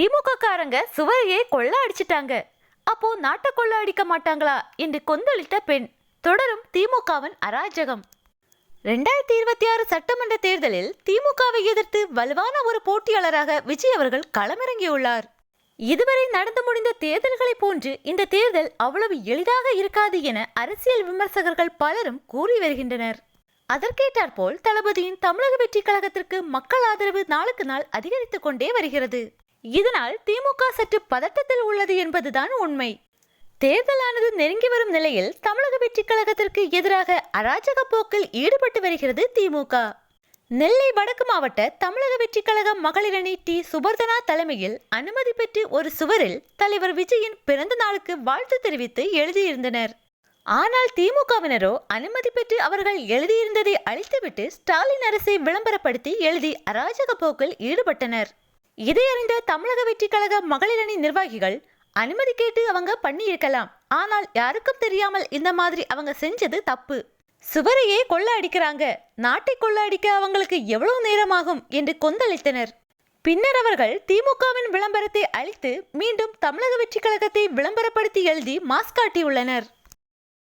திமுக காரங்க சுவரையே கொள்ள அடிச்சிட்டாங்க அப்போ நாட்டை கொள்ள அடிக்க மாட்டாங்களா? என்று கொந்தளித்த பெண். தொடரும் திமுகவின் அராஜகம். ரெண்டாயிரத்தி இருபத்தி ஆறு சட்டமன்ற தேர்தலில் திமுகவை எதிர்த்து வலுவான ஒரு போட்டியாளராக விஜய் அவர்கள் களமிறங்கியுள்ளார். இதுவரை நடந்து முடிந்த தேர்தல்களைப் போன்று இந்த தேர்தல் அவ்வளவு எளிதாக இருக்காது என அரசியல் விமர்சகர்கள் பலரும் கூறி வருகின்றனர். அதற்கேற்றாற்போல் தளபதியின் தமிழக வெற்றி கழகத்திற்கு மக்கள் ஆதரவு நாளுக்கு நாள் அதிகரித்துக் கொண்டே வருகிறது. இதனால் திமுக சற்று பதட்டத்தில் உள்ளது என்பதுதான் உண்மை. தேர்தலானது நெருங்கி வரும் நிலையில் தமிழக வெற்றி கழகத்திற்கு எதிராக அராஜக போக்கில் ஈடுபட்டு வருகிறது திமுக. நெல்லை வடக்கு மாவட்ட தமிழக வெற்றி கழக மகளிரணி டி. சுபர்தனா தலைமையில் அனுமதி பெற்று ஒரு சுவரில் தலைவர் விஜயின் பிறந்த நாளுக்கு வாழ்த்து தெரிவித்து எழுதியிருந்தனர். ஆனால் திமுகவினரோ அனுமதி பெற்று அவர்கள் எழுதியிருந்ததை அழித்துவிட்டு ஸ்டாலின் அரசை விளம்பரப்படுத்தி எழுதி அராஜக போக்கில் ஈடுபட்டனர். இதை அறிந்த தமிழக வெற்றி கழக மகளிரணி நிர்வாகிகள் அனுமதி கேட்டு அவங்க பண்ணியிருக்கலாம். ஆனால் யாருக்கும் தெரியாமல் இந்த மாதிரி அவங்க செஞ்சது தப்பு. சுவரையே கொள்ள அடிக்கிறாங்க நாட்டை கொள்ள அடிக்க அவங்களுக்கு எவ்வளவு நேரமாகும் என்று கொந்தளித்தனர். பின்னர் அவர்கள் திமுகவின் விளம்பரத்தை அழித்து மீண்டும் தமிழக வெற்றி கழகத்தை விளம்பரப்படுத்தி எழுதி மாஸ்காட்டியுள்ளனர்